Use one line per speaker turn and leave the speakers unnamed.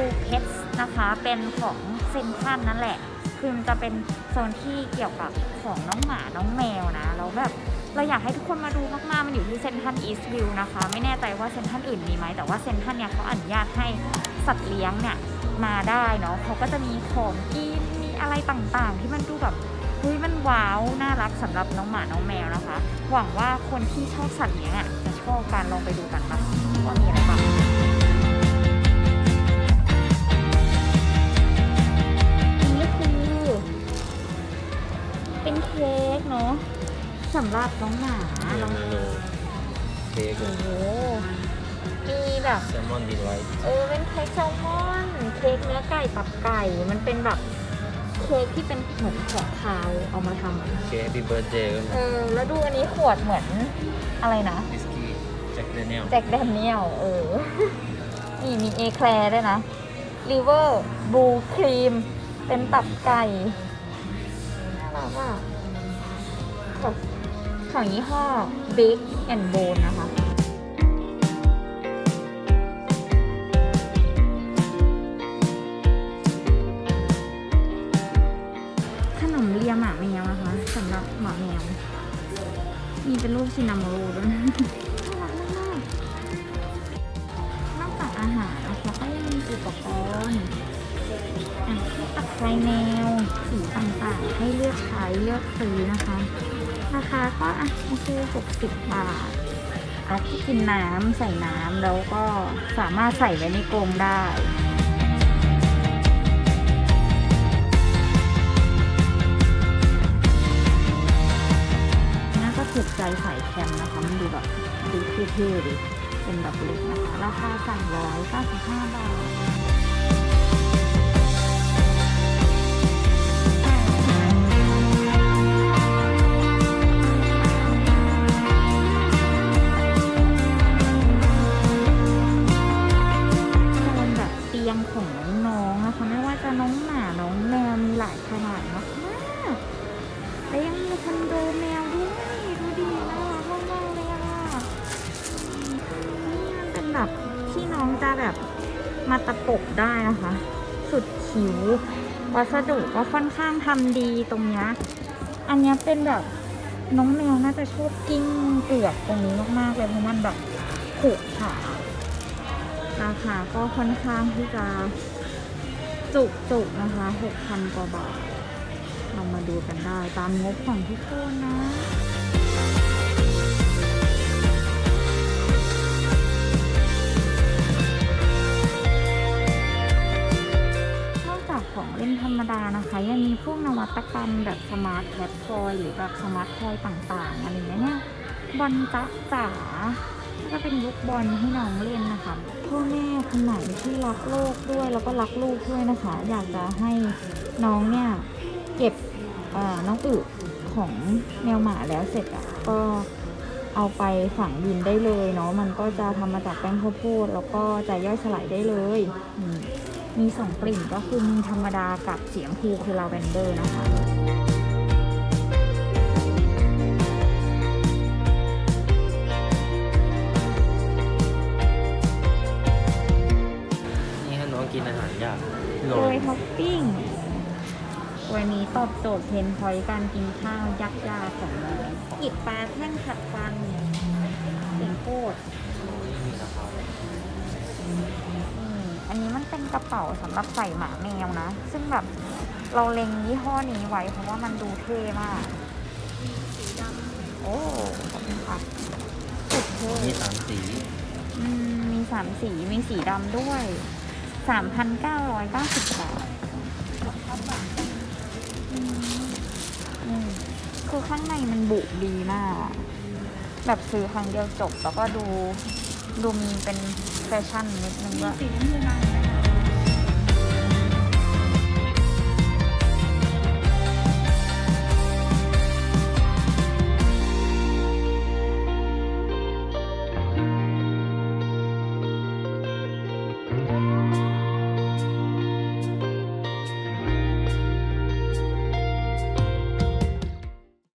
ูเพชรนะคะ เป็นของเซนทันนั่นแหละ คือมันจะเป็นโซนที่เกี่ยวกับของน้องหมา น้องแมวนะ แล้วแบบเราอยากให้ทุกคนมาดูมากๆ มันอยู่ที่เซนทันอีสต์วิวนะคะ ไม่แน่ใจว่าเซนทันอื่นมีไหม แต่ว่าเซนทันเนี่ยเขาอนุญาตให้สัตว์เลี้ยงเนี่ยมาได้เนาะเขาก็จะมีของกิน มีอะไรต่างๆ ที่มันดูแบบเฮ้ยมันว้าวน่ารักสำหรับน้องหมาน้องแมวนะคะ หวังว่าคนที่ชอบสัตว์เลี้ยงอะจะชอบการลองไปดูกันนะว่ามีอะไรบ้าง เค้กเนาะสำหรับน้องหมาลอง
เค้ก
โอ้โหมีแบบ
แซลมอนดีไลท์
เออเป็นเค้กแซลมอนเค้กเนื้อไก่ตับไก่ มันเป็นแบบเค้กที่เป็นเหมือนของคาวเอามาทำอะ
เค้กแฮปปี้เบิร์ดเดย์ก็มี
เออ แล้วดูอันนี้ขวดเหมือนอะไรนะ
วิสกี้แจ็คเดเนียล
แจ็คแดเนียลเออ นี่มีเอแคลร์ด้วยนะลิเวอร์บูครีม เป็นตับไก่น่ารักอะ ของของยี่ห้อ Big and Bone นะคะขนมเลียหมาแมวนะคะสำหรับหมาแมว มีเป็นรูปซินนามโรด้วยน่ารักมากนอกจากอาหารนะคะก็ยังมีอุปกรณ์อะตักไครแมวสีต่างๆ ให้เลือกใช้เลือกซื้อนะคะ ราคาก็อะโอเค60บาทอะที่กินน้ำใส่น้ำแล้วก็สามารถใส่ไว้ในกรงได้น่าก็ถูกใจสายแคมป์นะคะ มันดูแบบดูเท่ๆดิเป็นแบบเล็กนะคะ ราคา395บาท จะแบบมาตะปบได้นะคะ สุดคิ้ว วัสดุก็ค่อนข้างทำดีตรงเนี้ยอันนี้เป็นแบบน้องแมวน่าจะชอบกิ้งเกือกตรงนี้มากๆเลยเพราะมันแบบขรุขระราคาก็ค่อนข้างที่จะจุกๆนะคะ6,000กว่าบาท เรามาดูกันได้ตามงบของทุกคนนะ ตกรรมแบบสมาร์ทแคททอยหรือแบบสมาร์ททอยต่างๆอะไรอย่างเงี้ยเนี่ยบอลจ๊ะจ๋าก็เป็นลูกบอลให้น้องเล่นนะคะพ่อแม่คนไหนที่รักโลกด้วยแล้วก็รักลูกด้วยนะคะ อยากจะให้น้องเนี่ยเก็บน้องอึของแมวหมาแล้วเสร็จอะก็เอาไปฝังดินได้เลยเนาะมันก็จะทำมาจากแป้งข้าวโพดแล้วก็จะย่อยสลายได้เลยอื มมีสองกลิ่นก็คือมีธรรมดากับเสียงพูคือลาเวนเดอร์นะคะ
นี่ให้น้องกินอาหารยากโร
โด
ย
ยท็อปปิ้ง วันนี้ตอบโจทย์เพนพอยต์การกินข้าวยักษ์ยากของเราอิดปลาแท่งขัดฟันเสี ระเป๋าสำหรับใส่หมาแมวนะ ซึ่งแบบเราเล็งยี่ห้อนี้ไว้ เพราะว่ามันดูเท่มากโอ้ขอบคุณครับสุดเท่
มีสามสี
อืมมีสามสีมีสีดำด้วยสามพันเก้าร้อยเก้าสิบบาทอืมอืมคือข้างในมันบุดีมากอะแบบซื้อครั้งเดียวจบแล้วก็ดูดูมีเป็นแฟชั่นนิดนึงด้วย
สีน้ำเงินมา